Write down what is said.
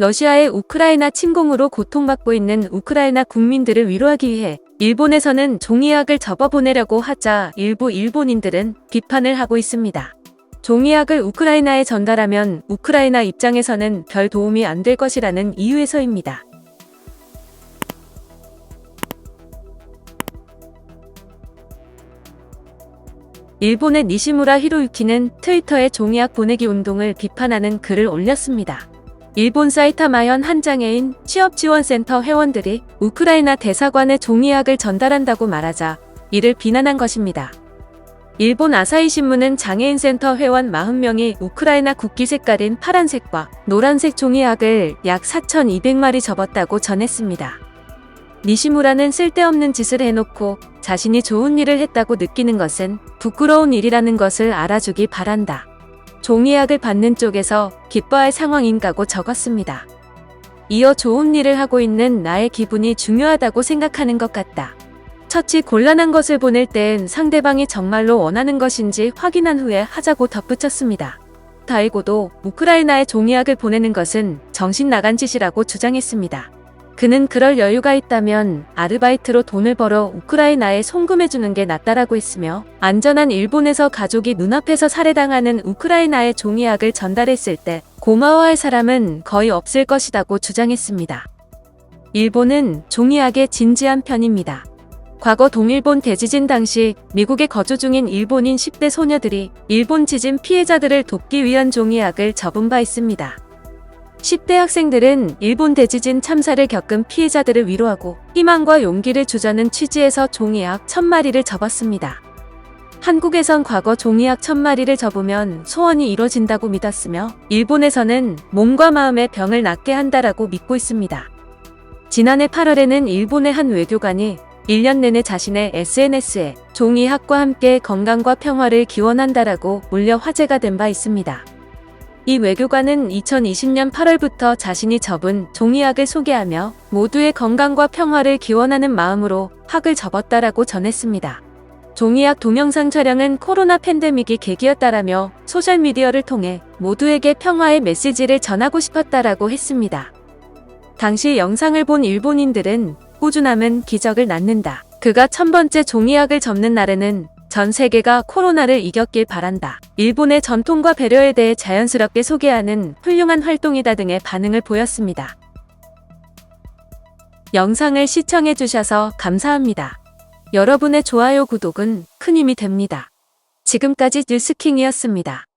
러시아의 우크라이나 침공으로 고통받고 있는 우크라이나 국민들을 위로하기 위해 일본에서는 종이약을 접어보내려고 하자 일부 일본인들은 비판을 하고 있습니다. 종이약을 우크라이나에 전달하면 우크라이나 입장에서는 별 도움이 안 될 것이라는 이유에서입니다. 일본의 니시무라 히로유키는 트위터에 종이약 보내기 운동을 비판하는 글을 올렸습니다. 일본 사이타마현 한 장애인 취업지원센터 회원들이 우크라이나 대사관에 종이약을 전달한다고 말하자 이를 비난한 것입니다. 일본 아사히 신문은 장애인 센터 회원 40명이 우크라이나 국기 색깔인 파란색과 노란색 종이약을 약 4,200마리 접었다고 전했습니다. 니시무라는 쓸데없는 짓을 해놓고 자신이 좋은 일을 했다고 느끼는 것은 부끄러운 일이라는 것을 알아주기 바란다. 종이약을 받는 쪽에서 기뻐할 상황인가고 적었습니다. 이어 좋은 일을 하고 있는 나의 기분이 중요하다고 생각하는 것 같다. 처치 곤란한 것을 보낼 땐 상대방이 정말로 원하는 것인지 확인한 후에 하자고 덧붙였습니다. 다이고도 우크라이나에 종이약을 보내는 것은 정신 나간 짓이라고 주장했습니다. 그는 그럴 여유가 있다면 아르바이트로 돈을 벌어 우크라이나에 송금해주는 게 낫다라고 했으며 안전한 일본에서 가족이 눈앞에서 살해당하는 우크라이나에 종이약을 전달했을 때 고마워할 사람은 거의 없을 것이라고 주장했습니다. 일본은 종이약에 진지한 편입니다. 과거 동일본 대지진 당시 미국에 거주 중인 일본인 10대 소녀들이 일본 지진 피해자들을 돕기 위한 종이약을 접은 바 있습니다. 10대 학생들은 일본 대지진 참사를 겪은 피해자들을 위로하고 희망과 용기를 주자는 취지에서 종이약 1000마리를 접었습니다. 한국에선 과거 종이약 1000마리를 접으면 소원이 이뤄진다고 믿었으며 일본에서는 몸과 마음의 병을 낫게 한다라고 믿고 있습니다. 지난해 8월에는 일본의 한 외교관이 1년 내내 자신의 SNS에 종이학과 함께 건강과 평화를 기원한다라고 올려 화제가 된 바 있습니다. 이 외교관은 2020년 8월부터 자신이 접은 종이학을 소개하며 모두의 건강과 평화를 기원하는 마음으로 학을 접었다라고 전했습니다. 종이학 동영상 촬영은 코로나 팬데믹이 계기였다라며 소셜미디어를 통해 모두에게 평화의 메시지를 전하고 싶었다라고 했습니다. 당시 영상을 본 일본인들은 꾸준함은 기적을 낳는다. 그가 천 번째 종이학을 접는 날에는 전 세계가 코로나를 이겼길 바란다. 일본의 전통과 배려에 대해 자연스럽게 소개하는 훌륭한 활동이다 등의 반응을 보였습니다. 영상을 시청해 주셔서 감사합니다. 여러분의 좋아요, 구독은 큰 힘이 됩니다. 지금까지 뉴스킹이었습니다.